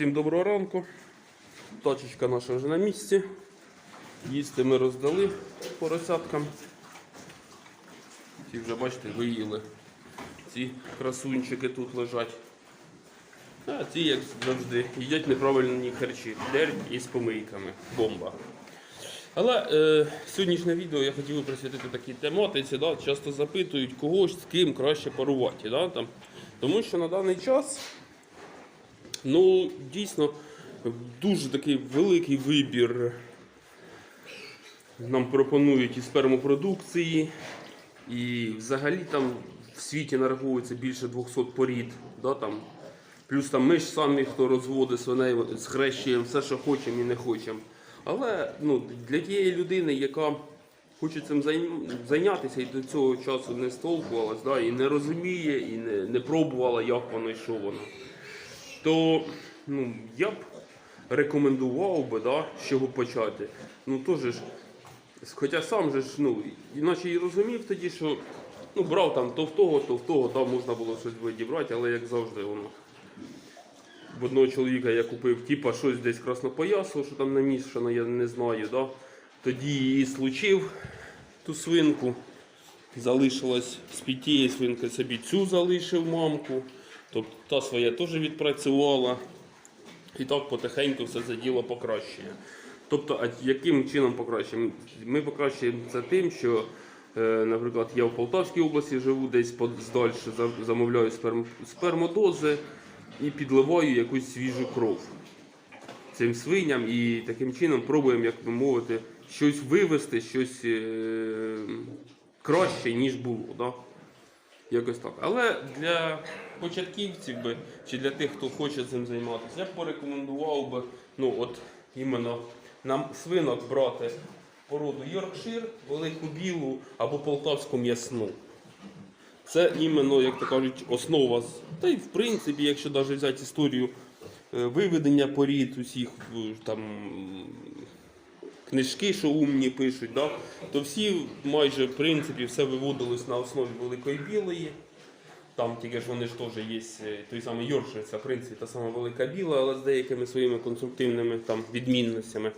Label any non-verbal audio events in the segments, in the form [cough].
Всім доброго ранку. Тачечка наша вже на місці. Їсти ми роздали поросяткам. Ті вже, бачите, виїли. Ці красунчики тут лежать. А ці, як завжди, їдять неправильні харчі. Дерть із помийками. Бомба. Але е, сьогоднішнє відео я хотів би присвятити такій тематиці. Да? Часто запитують, кого ж з ким краще парувати. Да? Там. Тому що на даний час ну, дійсно дуже такий великий вибір нам пропонують і спермопродукції, і взагалі там в світі нараховується більше 200 порід. Да? Там. Плюс там ми ж самі, хто розводить свиней, схрещуємо все, що хочемо і не хочемо. Але ну, для тієї людини, яка хоче цим зайнятися і до цього часу не столкувалась, да, і не розуміє, і не, не пробувала, як воно і що воно, то ну, я б рекомендував би, да, з чого почати. Ну, теж ж, хоча сам же ж, ну, іначе і розумів тоді, що ну, брав там то в того, то в того, там можна було щось відібрати, але як завжди воно. В одного чоловіка я купив типа щось десь краснопоясу, що там намішано, я не знаю. Да? Тоді її случив, ту свинку. Залишилось з під тієї свинки собі цю залишив мамку. Тобто та своя теж відпрацювала. І так потихеньку все це діло покращує. Тобто, а яким чином покращуємо? Ми покращуємо це тим, що, е, наприклад, я в Полтавській області живу, десь здальше замовляю сперм, спермодози і підливаю якусь свіжу кров цим свиням і таким чином пробуємо, як би мовити, щось вивести, щось е, краще, ніж було. Да? Якось так. Але для початківців би, чи для тих, хто хоче цим займатися, я б порекомендував би ну, от, іменно нам свинок брати породу Йоркшир, велику білу або полтавську м'ясну. Це іменно, як то кажуть, основа. Та й в принципі, якщо навіть взяти історію е, виведення порід усіх е, там книжки, що умні пишуть, да, то всі майже в принципі все виводилось на основі великої білої. Там тільки ж вони ж теж є е, той самий Йоркшир, це в принципі та сама велика біла, але з деякими своїми конструктивними там, відмінностями.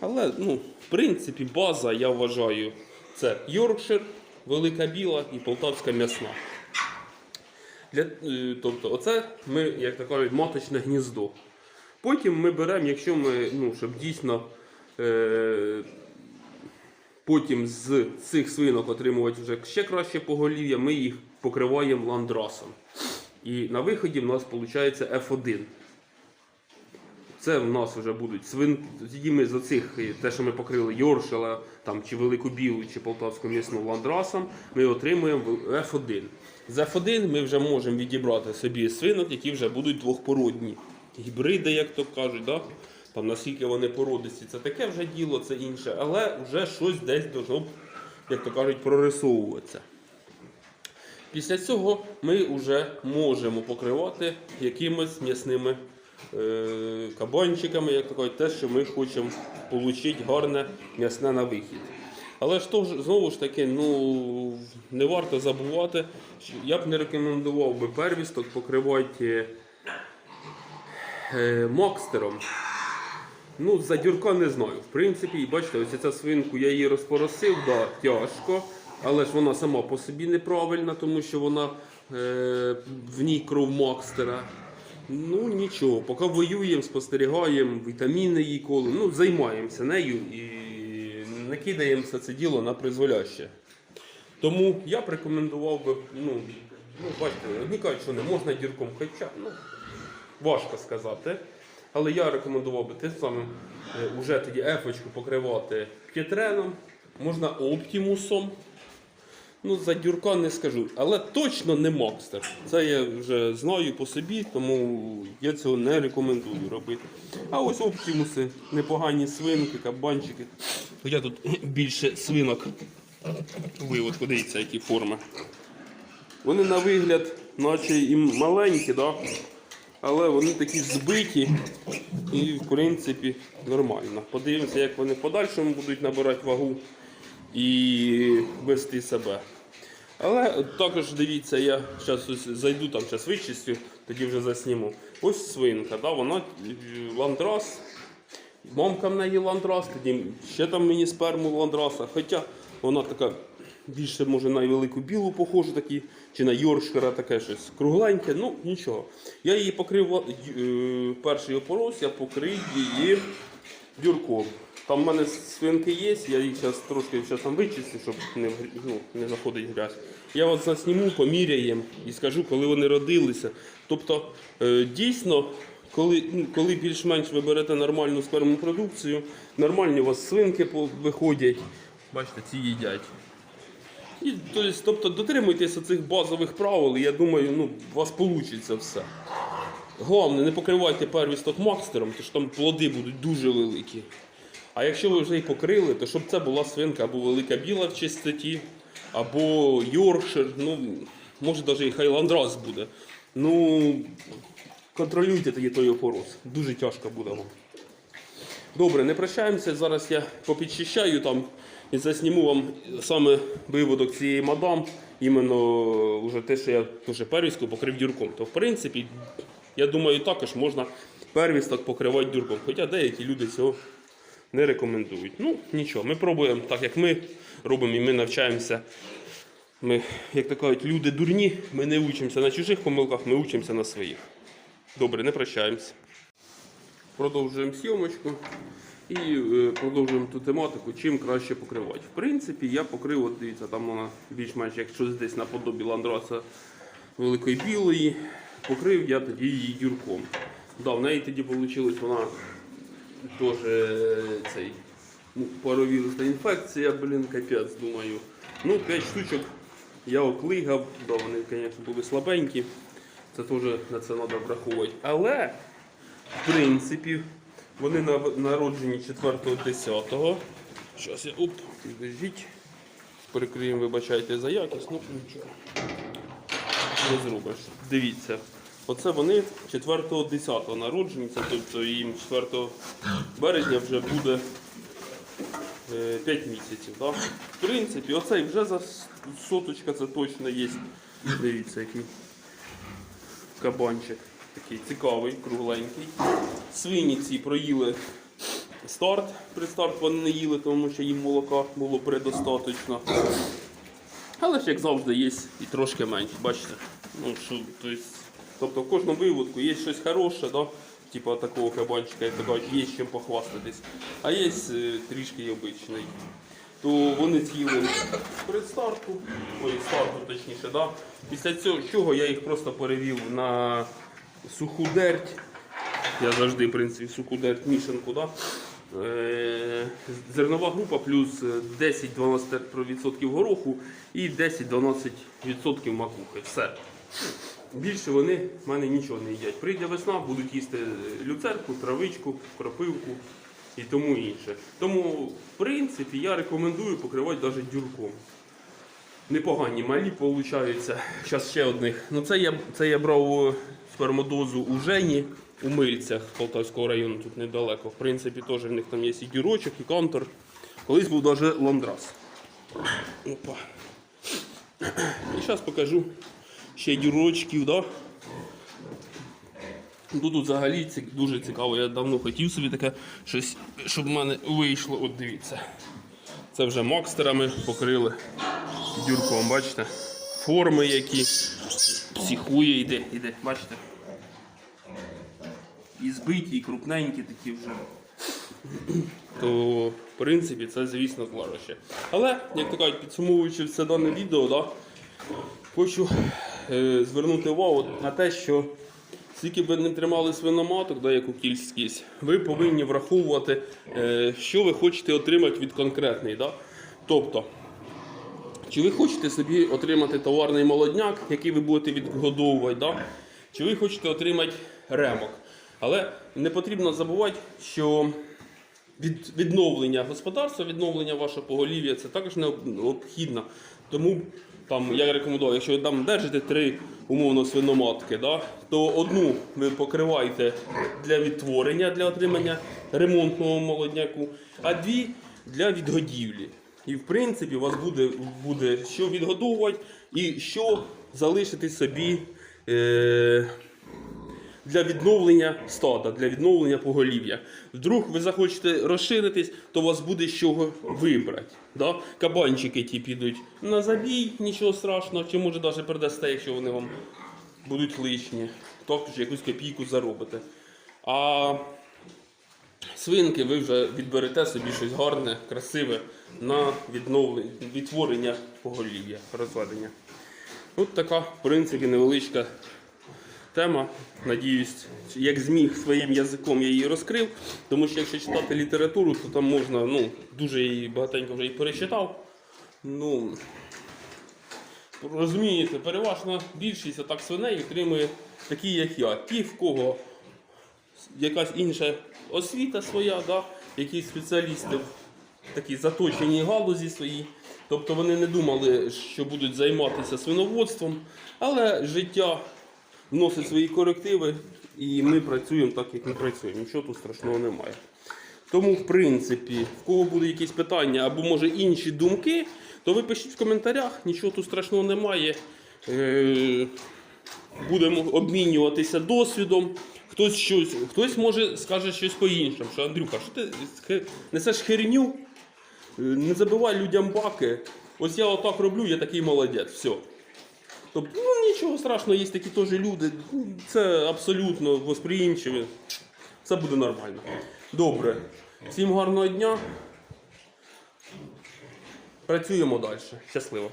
Але ну, в принципі база, я вважаю, це Йоркшир, велика біла і полтавська м'ясна. Для, е, тобто, оце ми, як то кажуть, маточне гніздо. Потім ми беремо, якщо ми, ну, щоб дійсно потім з цих свинок отримувати вже ще краще поголів'я, ми їх покриваємо ландрасом. І на виході в нас виходить F1. Це в нас вже будуть свинки. Тоді ми з оцих, е, те, що ми покрили Йоршела, там, чи Велику Білу, чи Полтавську м'ясну ландрасом, ми отримуємо F1. З F1 ми вже можемо відібрати собі свинок, які вже будуть двохпородні. Гібриди, як то кажуть, да? Там, наскільки вони породисті, це таке вже діло, це інше, але вже щось десь должно, як то кажуть, прорисовуватися. Після цього ми вже можемо покривати якимись м'ясними е, кабанчиками, як то кажуть, те, що ми хочемо отримати гарне м'ясне на вихід. Але ж то ж, знову ж таки, ну, не варто забувати, що я б не рекомендував би первісток покривати е, мокстером. Ну, за дюрка не знаю. В принципі, і бачите, ось ця свинку я її розпоросив, да, тяжко, але ж вона сама по собі неправильна, тому що вона е, в ній кров Макстера. Ну нічого, поки воюємо, спостерігаємо, вітаміни їй коли, ну, займаємося нею і не кидаємо все це діло на призволяще. Тому я б рекомендував би, ну, ну бачите, одні кажуть, що не можна дірком, хоча, ну, важко сказати. Але я рекомендував би тим самим е, уже тоді ефочку покривати п'єтреном, можна оптімусом. Ну, за дюрка не скажу, але точно не Макстер. Це я вже знаю по собі, тому я цього не рекомендую робити. А ось оптімуси, непогані свинки, кабанчики. Я тут [clears throat] більше свинок вивод, подивіться, які форми. Вони на вигляд, наче і маленькі, да? Але вони такі збиті і в принципі нормально. Подивимося, як вони в подальшому будуть набирати вагу і вести себе. Але також дивіться, я зараз зайду там, зараз вичистю, тоді вже засніму. Ось свинка, да, вона е, ландрас. Мамка в неї ландрас, тоді ще там мені сперму ландраса. Хоча вона така більше може на велику білу похожа, такі, чи на Йоршкера таке щось кругленьке, ну нічого. Я її покрив е, перший опорос, я покрив її дюрком. Там в мене свинки є, я їх зараз трошки зараз там вичистю, щоб не, ну, не заходить грязь. Я от засніму, поміряємо і скажу, коли вони родилися. Тобто, е, дійсно, коли, ну, коли більш-менш ви берете нормальну сперму продукцію, нормальні у вас свинки виходять, бачите, ці їдять. І, тобто дотримуйтеся цих базових правил, і я думаю, ну, у вас вийде все. Головне, не покривайте первісток макстером, тому що там плоди будуть дуже великі. А якщо ви вже і покрили, то щоб це була свинка або велика біла в чистоті, або Йоркшир, ну, може навіть і Хайландрас буде. Ну, контролюйте тоді той опорос. Дуже тяжко буде вам. Добре, не прощаємося. Зараз я попідчищаю там і засніму вам саме виводок цієї мадам. Іменно вже те, що я дуже первістку покрив дюрком. То в принципі, я думаю, також можна первісток покривати дюрком. Хоча деякі люди цього не рекомендують. Ну, нічого, ми пробуємо так, як ми робимо, і ми навчаємося. Ми, як то кажуть, люди дурні, ми не учимося на чужих помилках, ми учимося на своїх. Добре, не прощаємося. Продовжуємо зйомочку і е, продовжуємо ту тематику, чим краще покривати. В принципі, я покрив, от дивіться, там вона більш-менш як щось десь наподобі ландраса великої білої. Покрив я тоді її дюрком. Да, в неї тоді вийшла вона теж е, цей ну, паровірусна інфекція, блін, капець, думаю. Ну, 5 штучок я оклигав, да, вони, звісно, були слабенькі. Це теж на це треба враховувати. Але в принципі, вони народжені 4.10. Зараз я оп, підождіть. Перекриємо, вибачайте за якість, ну нічого. Не зробиш. Дивіться. Оце вони 4.10 народжені, це тобто їм 4 березня вже буде 5 місяців. Да? В принципі, оцей вже за соточка це точно є. Дивіться, який кабанчик. Такий цікавий, кругленький. Свині ці проїли старт. Предстарт вони не їли, тому що їм молока було предостаточно. Але ж як завжди є і трошки менше, бачите? Ну, що, то есть, тобто в кожному виводку є щось хороше, да? типу такого кабанчика, як то кажуть, є чим похвастатись. А є е, трішки обичний. То вони з'їли предстарту, ой, старту точніше, да? після цього я їх просто перевів на суху дерть. Я завжди, в принципі, суху дерть мішанку. Да? Е, Зернова група плюс е, 10-12% гороху і 10-12% макухи. Все. Більше вони в мене нічого не їдять. Прийде весна, будуть їсти люцерку, травичку, кропивку і тому інше. Тому, в принципі, я рекомендую покривати навіть дюрком. Непогані малі получаються. Зараз ще одних. Ну це я, це я брав спермодозу у Жені у Мильцях Полтавського району, тут недалеко. В принципі, теж в них там є і дюрочок, і кантор. Колись був навіть ландрас. Опа. І зараз покажу ще дюрочків. Да? Ну, Тут взагалі дуже цікаво. Я давно хотів собі таке щось, щоб в мене вийшло. От дивіться. Це вже макстерами покрили дюрком, бачите? Форми які. Психує, йде, йде, бачите? І збиті, і крупненькі такі вже. То, в принципі, це, звісно, клаще. Але, як то кажуть, підсумовуючи все дане відео, да, хочу е, звернути увагу на те, що скільки ви не тримали свиноматок, да, яку кількість, ви повинні враховувати, е, що ви хочете отримати від конкретної. Да? Тобто, чи ви хочете собі отримати товарний молодняк, який ви будете відгодовувати, да? чи ви хочете отримати ремок. Але не потрібно забувати, що від, відновлення господарства, відновлення вашого поголів'я це також необхідно. Тому там, я рекомендую, якщо ви там держите три умовно свиноматки, да, то одну ви покриваєте для відтворення, для отримання ремонтного молодняку, а дві для відгодівлі. І в принципі у вас буде, буде що відгодовувати і що залишити собі е, для відновлення стада, для відновлення поголів'я. Вдруг ви захочете розширитись, то у вас буде чого вибрати. Да? Кабанчики ті підуть на забій, нічого страшного, чи може навіть передасте, якщо вони вам будуть лишні. Також якусь копійку заробите. А свинки ви вже відберете собі щось гарне, красиве на відновлення, відтворення поголів'я, розведення. От така, в принципі, невеличка тема. Надіюсь, як зміг своїм язиком я її розкрив. Тому що якщо читати літературу, то там можна, ну, дуже її багатенько вже і перечитав. Ну, розумієте, переважна більшість отак свиней отримує такі, як я. Ті, в кого якась інша освіта своя, да? якісь спеціалісти в такій заточеній галузі своїй. Тобто вони не думали, що будуть займатися свиноводством, але життя вносить свої корективи, і ми працюємо так, як ми працюємо. Нічого тут страшного немає. Тому, в принципі, в кого будуть якісь питання або може інші думки, то ви пишіть в коментарях, нічого тут страшного немає. Е, будемо обмінюватися досвідом. Хтось щось, хтось може скаже щось по-іншому. Що Андрюха, що ти несеш херню? Е, Не забивай людям баки. Ось я отак роблю, я такий молодець. Все. Тобто, ну нічого страшного, є такі теж люди. Це абсолютно восприємчиві. Це буде нормально. Добре. Всім гарного дня. Працюємо далі. Щасливо.